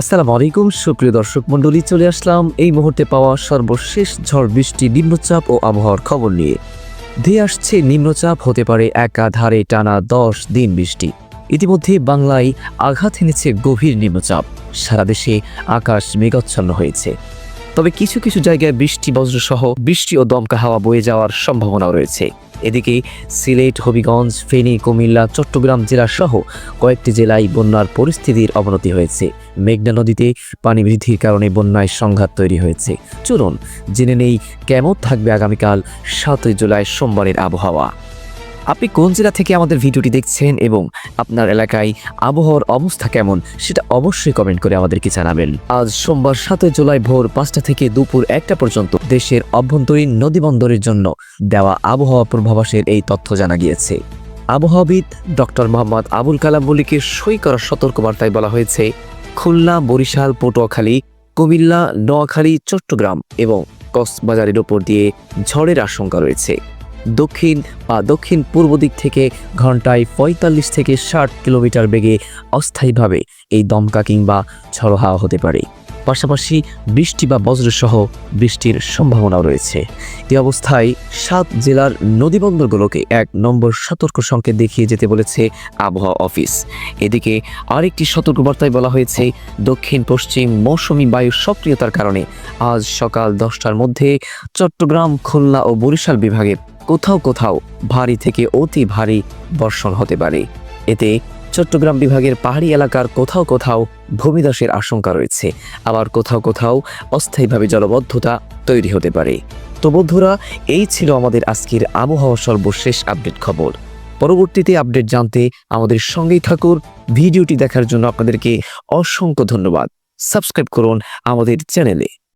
আসসালামু আলাইকুম, সুপ্রিয় দর্শক মণ্ডলী, চলে আসলাম এই মুহূর্তে পাওয়া সর্বশেষ ঝড় বৃষ্টি, নিম্নচাপ ও আবহাওয়ার খবর নিয়ে। ধেয়ে আসছে নিম্নচাপ, হতে পারে একাধারে টানা দশ দিন বৃষ্টি। ইতিমধ্যে বাংলায় আঘাত এনেছে গভীর নিম্নচাপ। সারা দেশে আকাশ মেঘাচ্ছন্ন হয়েছে। তবে কিছু কিছু জায়গায় বৃষ্টি, বজ্রসহ বৃষ্টি ও দমকা হাওয়া বয়ে যাওয়ার সম্ভাবনা রয়েছে। এদিকে সিলেট, হবিগঞ্জ, ফেনী, কুমিল্লা, চট্টগ্রাম জেলা সহ কয়েকটি জেলায় বন্যার পরিস্থিতির অবনতি হয়েছে। মেঘনা নদীতে পানি বৃদ্ধির কারণে বন্যায় সংঘাত তৈরি হয়েছে। চলুন জেনে নেই কেমন থাকবে আগামীকাল সাতই জুলাই সোমবারের আবহাওয়া। আপনি কোন জেলা থেকে আমাদের ভিডিওটি দেখছেন এবং আপনার এলাকায় আবহাওয়ার অবস্থা কেমন, সেটা অবশ্যই কমেন্ট করে আমাদেরকে জানাবেন। আজ সোমবার সাতই জুলাই ভোর পাঁচটা থেকে দুপুর একটা পর্যন্ত দেশের অভ্যন্তরীণ নদীবন্দরের জন্য দেওয়া আবহাওয়া পূর্বাভাসের এই তথ্য জানা গিয়েছে। আবহাওয়াবিদ ডক্টর মোহাম্মদ আবুল কালাম মল্লিকের সই করা সতর্কবার্তায় বলা হয়েছে, খুলনা, বরিশাল, পটুয়াখালী, কুমিল্লা, নোয়াখালী, চট্টগ্রাম এবং কক্সবাজারের ওপর দিয়ে ঝড়ের আশঙ্কা রয়েছে। দক্ষিণ বা দক্ষিণ পূর্ব দিক থেকে ঘন্টায় পঁয়তাল্লিশ থেকে ষাট কিলোমিটার বেগে অস্থায়ীভাবে এই দমকা কিংবা ঝড়ো হাওয়া হতে পারে। পাশাপাশি বৃষ্টি বা বজ্রসহ বৃষ্টির সম্ভাবনাও রয়েছে। এই অবস্থায় সাত জেলার নদীবন্দরগুলোকে এক নম্বর সতর্ক সংকেত দেখিয়ে যেতে বলেছে আবহাওয়া অফিস। এদিকে আরেকটি সতর্কবার্তায় বলা হয়েছে, দক্ষিণ, পশ্চিম মৌসুমি বায়ুর সক্রিয়তার কারণে আজ সকাল দশটার মধ্যে চট্টগ্রাম, খুলনা ও বরিশাল বিভাগে কোথাও কোথাও ভারী থেকে অতি ভারী বর্ষণ হতে পারে। এতে চট্টগ্রাম বিভাগের পাহাড়ি এলাকার কোথাও কোথাও ভূমিধসের আশঙ্কা রয়েছে। আবার কোথাও কোথাও অস্থায়ীভাবে জলবদ্ধতা তৈরি হতে পারে। তো বন্ধুরা, এই ছিল আমাদের আজকের আবহাওয়া সর্বশেষ আপডেট খবর। পরবর্তীতে আপডেট জানতে আমাদের সঙ্গেই থাকুন। ভিডিওটি দেখার জন্য আপনাদেরকে অসংখ্য ধন্যবাদ। সাবস্ক্রাইব করুন আমাদের চ্যানেলে।